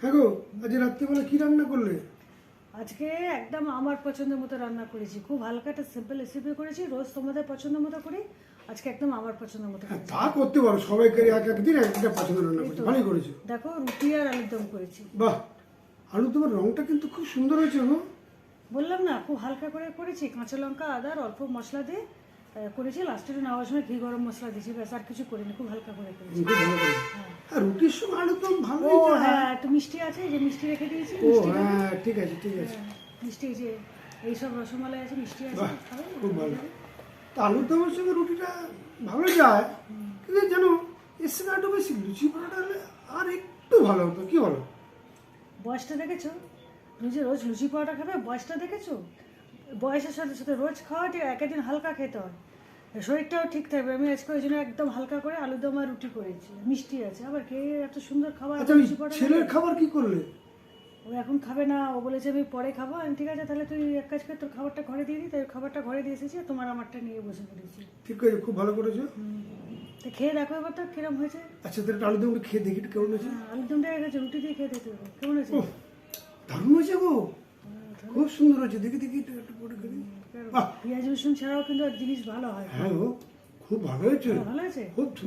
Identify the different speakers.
Speaker 1: হ্যাঁ গো আজ রাত্রিবেলা কি রান্না করলে?
Speaker 2: আজকে একদম আমার পছন্দের মতো রান্না করেছি। খুব হালকা একটা সিম্পল রেসিপি করেছি রোজ তোমাদের পছন্দ মতো করি আজকে একদম আমার পছন্দের মতো
Speaker 1: হ্যাঁ তা করতে পারো সবাইকে এক এক দিন এক একটা পছন্দ রান্না করছ ভালোই করেছ।
Speaker 2: দেখো রুটি আর আলুর দম করেছি।
Speaker 1: বাহ আলু তোমার রংটা কিন্তু খুব সুন্দর হয়েছে গো।
Speaker 2: বললাম না খুব হালকা করে করেছি কাঁচা লঙ্কা আদা আর অল্প মশলা দিয়ে করেছি। লাস্টে নেওয়ার সময় ঘি গরম মশলা দিয়েছি ব্যাস আর কিছু করিনি খুব হালকা করে করেছি।
Speaker 1: ভালো আর রুটির সঙ্গে আলু তো
Speaker 2: ও হ্যাঁ একটু মিষ্টি আছে যে মিষ্টি রেখে দিয়েছি
Speaker 1: ও
Speaker 2: মিষ্টি
Speaker 1: হ্যাঁ ঠিক আছে ঠিক আছে।
Speaker 2: মিষ্টি এই যে এইসব রসমালাই আছে মিষ্টি আছে
Speaker 1: বাহ
Speaker 2: খাবে?
Speaker 1: খুব ভালো। তা আলুর দমের সঙ্গে রুটিটা ভালো যায় কিন্তু জানো এর সঙ্গে একটু বেশি লুচি পরোটা হলে আর একটু ভালো হতো। কি বলো?
Speaker 2: বয়সটা দেখেছ? তুমি যে রোজ লুচি পরোটা খাবে বয়সটা দেখেছ? বয়সের সাথে সাথে রোজ খাওয়া ঠিক একদিন হালকা খেতে হয়। শরীরটাও ঠিক থাকবে। আমি আজকে ওই জন্য একদম হালকা করে আলু দম আর রুটি করেছি। মিষ্টি আছে। আবার কে এত সুন্দর খাবার
Speaker 1: আচ্ছা ছেলের খাবার কি করলে?
Speaker 2: ও এখন খাবে না। ও বলেছে আমি পরে খাব। আমি ঠিক আছে তাহলে তুই এক কাজ করে তোর খাবারটা ঘরে দিয়ে দিই। তাই খাবারটা ঘরে দিয়ে এসেছি তোমার আমারটা নিয়ে বসে পড়েছি।
Speaker 1: ঠিক আছে খুব ভালো করেছ।
Speaker 2: তো খেয়ে দেখো এবার তো কিরম হয়েছে।
Speaker 1: আচ্ছা তাহলে আলু দমটা খেয়ে দেখি কেমন হয়েছে?
Speaker 2: হ্যাঁ, আলুর দমটা রুটি দিয়ে খেয়ে দিতে কেমন হয়েছে?
Speaker 1: দারুণ হয়েছে গো। খুব সুন্দর হয়েছে। দেখি দেখি একটু পরে খেলি
Speaker 2: পেঁয়াজ রসুন ছাড়াও কিন্তু আর জিনিস ভালো হয়।
Speaker 1: হ্যাঁ খুব ভালো হয়েছে।
Speaker 2: ভালো আছে?
Speaker 1: খুব